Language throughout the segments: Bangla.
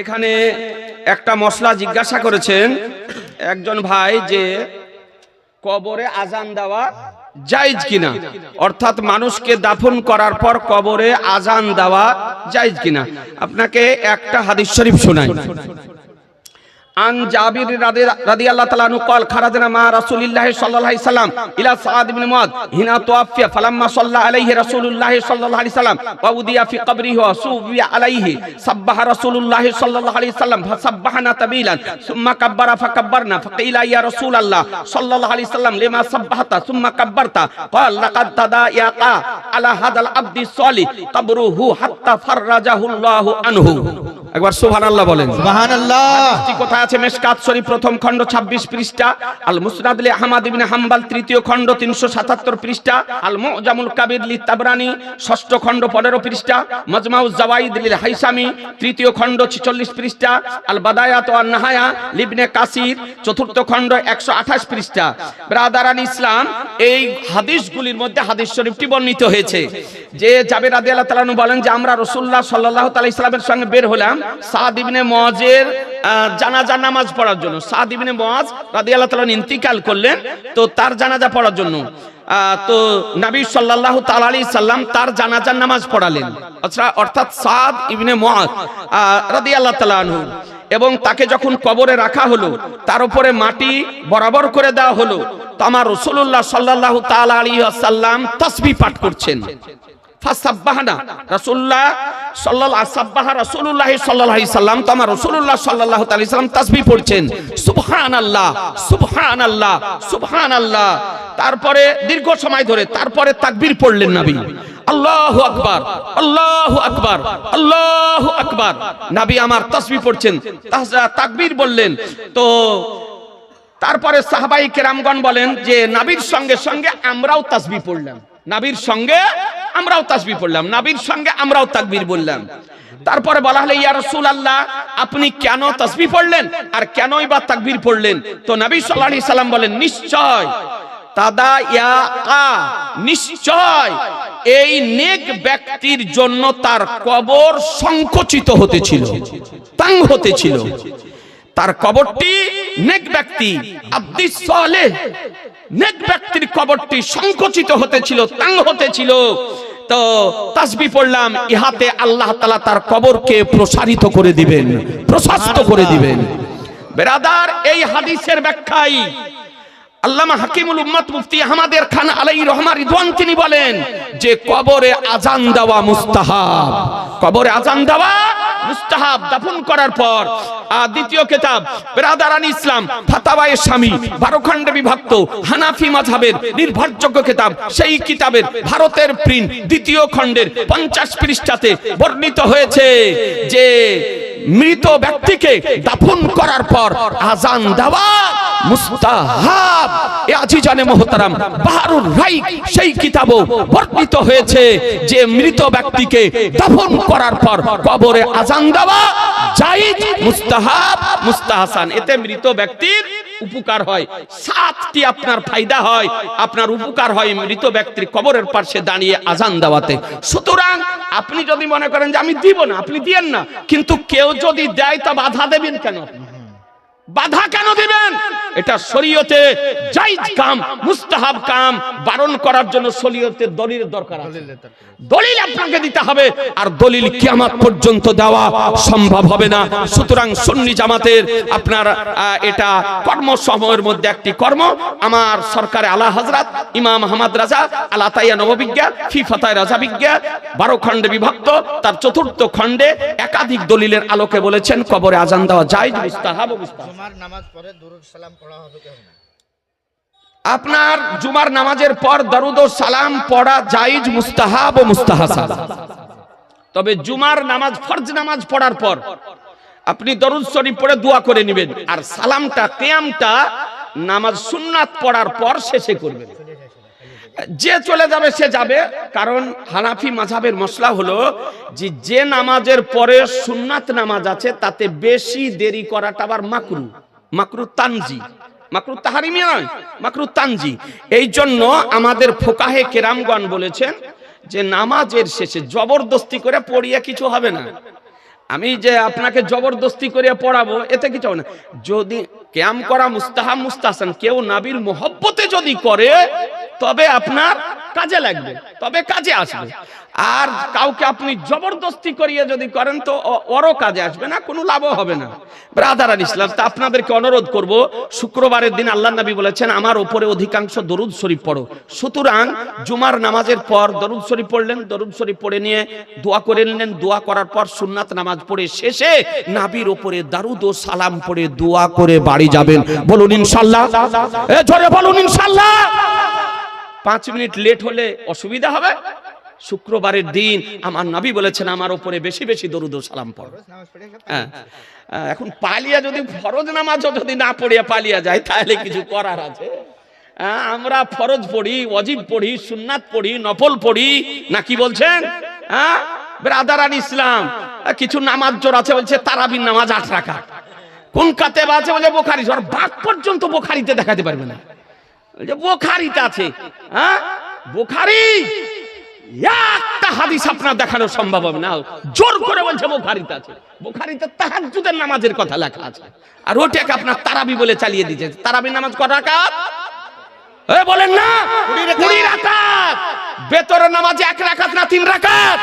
এখানে একটা মশলা জিজ্ঞাসা করেছেন একজন ভাই যে কবরে আজান দেওয়া জায়জ কিনা। অর্থাৎ মানুষকে দাফন করার পর কবরে আজান দেওয়া জায়জ কিনা। আপনাকে একটা হাদিস শরীফ শোনাই। عن جابر رضي, رضي الله تعالى عنه قال خرجنا مع رسول الله صلى الله عليه وسلم الى سعد بن معاذ هنا توفي فلما صلى عليه رسول الله صلى الله عليه وسلم وودي في قبره وصوبي عليه سبح رسول الله صلى الله عليه وسلم فسبحنا طويلا ثم كبر فكبرنا فقيل يا رسول الله صلى الله عليه وسلم لما سبحت ثم كبرت قال لقد تضايق على هذا العبد الصالح قبره حتى فرجه الله عنه একবার সুবহানাল্লাহ বলেন। সুবহানাল্লাহ। হাদিসটি কোথায় আছে মেশকাত শরীফ প্রথম খণ্ড 26 পৃষ্ঠা আল মুসনাদ লি আহমদ ইবনে হাম্বল তৃতীয় খণ্ড 377 পৃষ্ঠা আল মুজামুল কাবির লি তাবরানি ষষ্ঠ খণ্ড 15 পৃষ্ঠা মাজমাউ জাওয়াইদ লিল হাইসামি তৃতীয় খণ্ড 46 পৃষ্ঠা আল বাদায়াত ওয়ান নাহায়া লিবনে কাসির চতুর্থ খণ্ড 128 পৃষ্ঠা। ব্রাদারান ইসলাম এই হাদিসগুলির মধ্যে হাদিস শরীফটি বর্ণিত হয়েছে। যে জাবের রাদিয়াল্লাহু তাআলা বলেন যে আমরা রাসূলুল্লাহ সাল্লাল্লাহু তাআলা ইসলামের সঙ্গে বের হলাম সাদ ইবনে জানাজা নামাজ পড়ার জন্য। সাদ ইবনে ইন্তিকাল করলেন, তো তার জানাজা পড়ার জন্য। তো নবী সাল্লাল্লাহু সাল্লাম তার জানাজার নামাজ পড়ালেন। আচ্ছা অর্থাৎ সাদ ইবনে এবং তাকে যখন কবরে রাখা হলো, তার উপরে মাটি বরাবর করে দেওয়া হলো। তো আমার রসুল্লাহ সাল্লাহ তালা আলী আসাল্লাম তসবি পাঠ করছেন। ফাসাব্বাহানা রাসূলুল্লাহ সাল্লাল্লাহু সাব্বাহা রাসূলুল্লাহ সাল্লাল্লাহু আলাইহি সাল্লাম, তো আমার রাসূলুল্লাহ সাল্লাল্লাহু তাআলা সাল্লাম তাসবিহ পড়ছেন। সুবহানাল্লাহ সুবহানাল্লাহ সুবহানাল্লাহ। তারপরে দীর্ঘ সময় ধরে তারপরে তাকবীর পড়লেন নবী। আল্লাহু আকবার আল্লাহু আকবার আল্লাহু আকবার। নবী আমার তাসবিহ পড়ছেন তাকবীর বললেন। তো তারপরে সাহাবাই কেরামগণ বলেন যে, নাবির সঙ্গে সঙ্গে আমরাও তাসবি পড়লাম। নাবির সঙ্গে আমরাও তাসবি পড়লাম, নাবির সঙ্গে আমরাও তাকবির বললাম। তারপরে বলা হলো, ইয়া রাসূল আল্লাহ আপনি কেন তাসবি পড়লেন আর কেনই বা তাকবীর পড়লেন? তো নবী আলাইহি সাল্লাম বলেন, নিশ্চয়, তাদা ইয়া কা, নিশ্চয়, এই নেক ব্যক্তির জন্য তার কবর সংকুচিত হতেছিল তাং হতেছিল তার কবরটি নেক ব্যক্তি আব্দিস সালেহ, নেক ব্যক্তির কবরটি সংকুচিত হতেছিল তাং হতেছিল তো তাসবি পড়লাম, ইহাতে আল্লাহ তালা তার কবরকে প্রসারিত করে দিবেন, প্রশস্ত করে দিবেন। বেরাদার, এই হাদিসের ব্যাখ্যাই আল্লামা হাকিমুল উম্মত মুফতি আহমদের খান আলাই রহমান রিদওয়ান তিনি বলেন যে কবরে আজান দেওয়া মুস্তাহাব। কবরে আজান দেওয়া মুস্তাহাব দাফন করার পর আর দ্বিতীয় কিতাব বেরাদারান ইসলাম ফাতাওয়ায়ে স্বামী বারো খণ্ডে বিভক্ত, হানাফি মাযহাবের নির্ভরযোগ্য কিতাব, সেই কিতাবের ভারতের প্রিন্ট দ্বিতীয় খণ্ডের পঞ্চাশ পৃষ্ঠাতে বর্ণিত হয়েছে যে মৃত ব্যক্তিকে দাফন করার পর আজান দেওয়া মুস্তাহাব। এ আজিজানে মোহতারাম, বাহারুল রাইক সেই কিতাবও বর্ণিত হয়েছে যে মৃত ব্যক্তিকে দাফন করার পর কবরে আজান দেওয়া জায়েজ, মুস্তাহাব, মুস্তাহাসান। এতে মৃত ব্যক্তির উপকার হয়। সাতটি আপনার ফায়দা হয়। আপনার উপকার হয় মৃত ব্যক্তির কবরের পাশে দাঁড়িয়ে আজান দেওয়াতে। সুতরাং আপনি যদি মনে করেন যে আমি দিব না, আপনি দিয়েন না, কিন্তু কেউ যদি দেয় তা বাধা দেবেন কেন? আপনি? বাধা কেন দিবেন? এটা শরীয়তে জায়েজ কাম মুস্তাহাব কাম বারণ করার জন্য শরীয়তের দলিলের দরকার আছে। দলিল আপনাকে দিতে হবে আর দলিল কিয়ামত পর্যন্ত দেওয়া সম্ভব হবে না। সুতরাং সুন্নি জামাতের আপনার এটা কর্ম সময়ের মধ্যে একটি কর্ম। আমার সরকারে আলা হযরত ইমাম আহমদ রাজা আলা তাইয়া নববিজ্ঞা ফি ফাতায় রাজা বিজ্ঞা বারো খণ্ডে বিভক্ত তার চতুর্থ খণ্ডে একাধিক দলিলের আলোকে বলেছেন কবরে আজান দেওয়া জায়েজ মুস্তাহাব ও মুস্তাহাব। আপনার জুমার নামাজের পর দরুদ ও সালাম পড়া জাইজ মুস্তাহাব ও মুস্তাহাসান। তবে জুমার নামাজ, ফরজ নামাজ পড়ার পর আপনি দরুদ শরীফ পড়ে দোয়া করে নেবেন, আর সালামটা, কেয়ামটা নামাজ সুন্নাত পড়ার পর শেষে করবেন। যে চলে যাবে, সে যাবে। কারণ হানাফি মাঝাবের মশলা হলো যে যে নামাজের পরে সুন্নাত নামাজ আছে, তাতে বেশি দেরি করাটা আবার মাকরু। মাকরু তানজি। মাকরু তাহারিমি নয়, মাকরু তানজি। এই জন্য আমাদের ফোকাহে কেরামগণ বলেছেন যে, নামাজের শেষে জবরদস্তি করে পড়িয়া কিছু হবে না। আমি যে আপনাকে জবরদস্তি করে পড়াবো, এতে কিছু না। যদি ক্যাম করা মুস্তাহা মুস্তাহাসান, কেউ নাবির মোহব্বতে যদি করে তবে আপনার কাজে লাগবে, তবে কাজে আসবে। আর কাউকে আপনি জবরদস্তি করিয়ে যদি করেন তো ওরও কাজে আসবে না, কোনো লাভও হবে না। ব্রাদার আল ইসলাম, তা আপনাদেরকে অনুরোধ করব, শুক্রবারের দিন আল্লাহ নবী বলেছেন, আমার ওপরে অধিকাংশ দরুদ শরীফ পড়ো। সুতরাং জুমার নামাজের পর দরুদ শরীফ পড়লেন, দরুদ শরীফ পড়ে নিয়ে দোয়া করে নিলেন। দোয়া করার পর সুন্নাত নামাজ পড়ে শেষে নাবির ওপরে দারুদ ও সালাম পড়ে দোয়া করে বাড়ি যাবেন। বলুন ইনশাল্লাহ। জোরে বলুন ইনশাল্লাহ। পাঁচ মিনিট লেট হলে অসুবিধা হবে? শুক্রবারের দিন আমার নবী বলেছেন, আমার ওপরে বেশি বেশি দরুদ সালাম পড়ো। হ্যাঁ। এখন পালিয়া যদি ফরজ নামাজও যদি না পড়িয়া পালিয়া যায়, তাহলে কিছু করার আছে। আমরা ফরজ পড়ি অজিব পড়ি, সুন্নাত পড়ি, নফল পড়ি, না কি বলছেন? হ্যাঁ? ব্রাদার আল ইসলাম কিছু নামাজ জোর আছে বলছে, তারাবির নামাজ আট রাখা কোন কাতে আছে বলে বোখারি আর বাঘ পর্যন্ত বোখারিতে দেখাতে পারবে না। যে বোখারিতে আছে। হ্যাঁ? বোখারি? একটা হাদিস আপনার দেখানো সম্ভব হবে না। জোর করে বলছে বোখারিতে আছে। বোখারিতে তাহাজ্জুদের নামাজের কথা লেখা আছে। আর ওটাকে আপনার তারাবি বলে চালিয়ে দিয়েছে। তারাবি নামাজ কত রাকাত? এ বলেন না। কুড়ি রাকাত। বেতরের নামাজ এক রাকাত না তিন রাকাত?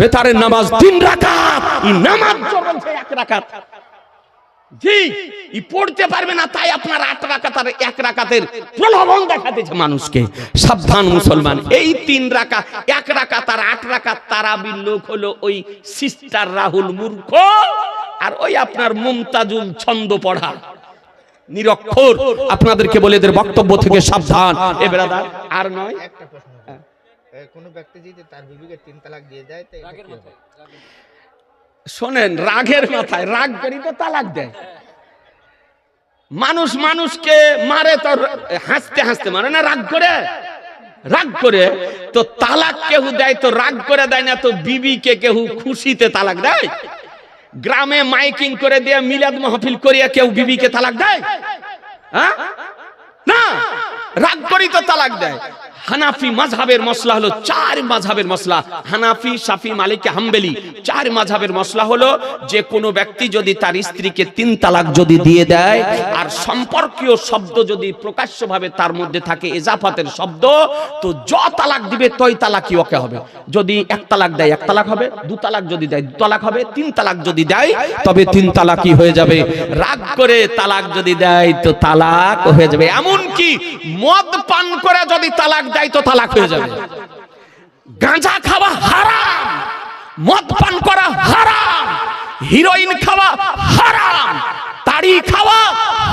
বেতারের নামাজ তিন রাকাত। এই নামাজ বলছে এক রাকাত। জি পড়তে পারবে না তাই আপনার আট রাকাত আর এক রাকাতের দেখাতেছে মানুষকে। সাবধান মুসলমান এই এক রাকাত আর আট রাকাত তারাবির লোক ওই রাহুল মূর্খ আর ওই আপনার মুমতাজুল ছন্দ পড়া। নিরক্ষর আপনাদেরকে বলে এদের বক্তব্য থেকে সাবধান। আর নয়? এ, কোনো ব্যক্তি যদি তার বিবিকে তিন তালাক দিয়ে হবে? শোনেন, রাগের মাথায়, রাগ করি তো তালাক দেয়। মানুষ মানুষকে মারে তো হাসতে হাসতে মারে না, রাগ করে? রাগ করে? তো তালাক কেউ দেয়, তো রাগ করে দেয় না, তো বিবিকে কেউ খুশিতে তালাক দেয়? গ্রামে মাইকিং করে দিয়ে মিলাদ মাহফিল করিয়া কেউ বিবিকে তালাক দেয়? হ্যাঁ? না! রাগ করি তো তালাক দেয়। হানাফি মাঝহাবের মশলা হলো চার মাঝহাবের মশলা। হানাফি, শাফি, মালিক, হাম্বেলি। চার মাঝহাবের মশলা হলো যে কোনো ব্যক্তি যদি তার স্ত্রীকে তিন তালাক যদি দিয়ে দেয়, আর সম্পর্কীয় শব্দ যদি প্রকাশ্যভাবে তার মধ্যে থাকে, এজাফাতের শব্দ, তো য তালাক দিবে তই তালাকই ওকে হবে। যদি এক তালাক দেয়, এক তালাক হবে। দু তালাক যদি দেয়, দু তালাক হবে। তিন তালাক যদি দেয়, তবে তিন তালাকই হয়ে যাবে। রাগ করে তালাক যদি দেয়, তো তালাক হয়ে যাবে। এমন কি মদ পান করে যদি তালাক দেয় তো তালাক হয়ে যাবে। গাঁজা খাওয়া হারাম, মদ পান করা হারাম, হিরোইন খাওয়া হারাম তাড়ি খাওয়া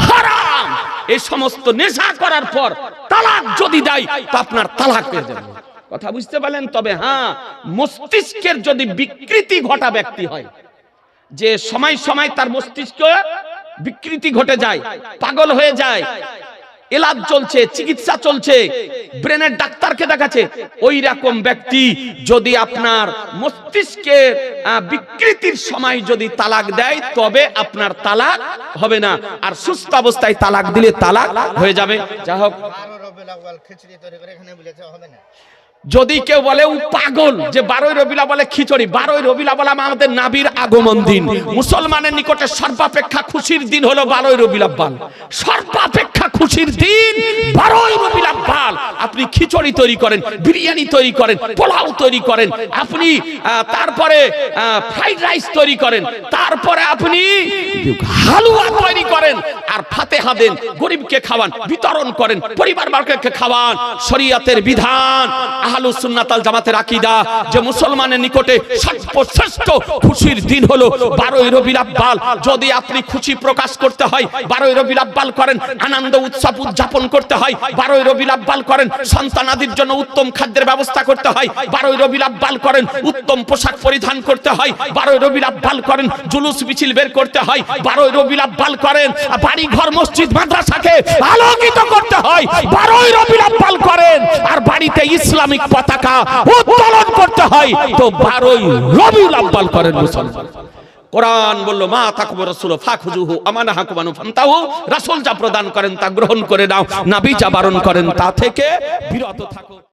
হারাম। এই সমস্ত নেশা করার পর তালাক যদি দেয় তো আপনার তালাক হয়ে যাবে। কথা বুঝতে পারলেন? তবে হ্যাঁ মস্তিষ্কের যদি বিকৃতি ঘটা ব্যক্তি হয়, যে সময় সময় তার মস্তিষ্ক বিকৃতি ঘটে যায়, পাগল হয়ে যায় এলাজ চলছে, চিকিৎসা চলছে, ব্রেনের ডাক্তারকে দেখাচ্ছে। ওই রকম ব্যক্তি যদি আপনার মস্তিষ্কের বিকৃতির সময় যদি তালাক দেয়, তবে আপনার তালাক হবে না। আর সুস্থ অবস্থায় তালাক দিলে তালাক হয়ে যাবে। যা হোক। যদি কেউ বলে, ও পাগল যে বারোই রবিলা বলে খিচড়ি, বারোই রবিলা বলে আমাদের নাবির আগমন দিন। মুসলমানের নিকটে সর্বাপেক্ষা খুশির দিন হলো বারোই রবিলাব্বাল সর্বাপেক্ষা খুশির দিন, বারোই রবিলাব্বাল আপনি খিচড়ি তৈরি করেন, বিরিয়ানি তৈরি করেন, পোলাও তৈরি করেন, আপনি তারপরে ফ্রাইড রাইস তৈরি করেন, তারপরে আপনি হালুয়া তৈরি করেন, আর ফাতেহা দেন, গরিবকে খাওয়ান, বিতরণ করেন, পরিবার বর্গকে খাওয়ান, শরিয়াতের বিধান, আহলু সুন্নাতাল জামাতের আকীদা, যে মুসলমানের নিকটে সর্বশ্রেষ্ঠ খুশির দিন হলো বারোই রবিউল আব্বাল যদি আপনি খুশি প্রকাশ করতে হয়, বারোই রবিউল আব্বাল করেন, আনন্দ উৎসব উদযাপন করতে হয়। বারোই রবিউল আব্বাল করেন, সন্তানাদির জন্য উত্তম খাদ্যের ব্যবস্থা করতে হয়। বারোই রবিউল আব্বাল করেন, উত্তম পোশাক পরিধান করতে হয়। বারোই রবিউল আব্বাল করেন, জুলুস মিছিল বের করতে হয়। বারোই রবিউল আব্বাল করেন বাড়ি ঘর মসজিদ, মাদ্রাসাকে আলোকিত করতে হয়। বারোই রবিউল আব্বাল করেন, আর বাড়িতে ইসলামিক পতাকা উত্তোলন করতে হয়। তো বারোই রবিউল আব্বাল করেন মুসলমান। কোরআন বলল, মা তাকুব রসুল ফাখুজুহু আমানা হাকুমানু ফান্তাহু রাসূল যা প্রদান করেন তা গ্রহণ করে নাও, নাবি যা বারণ করেন তা থেকে বিরত থাকো।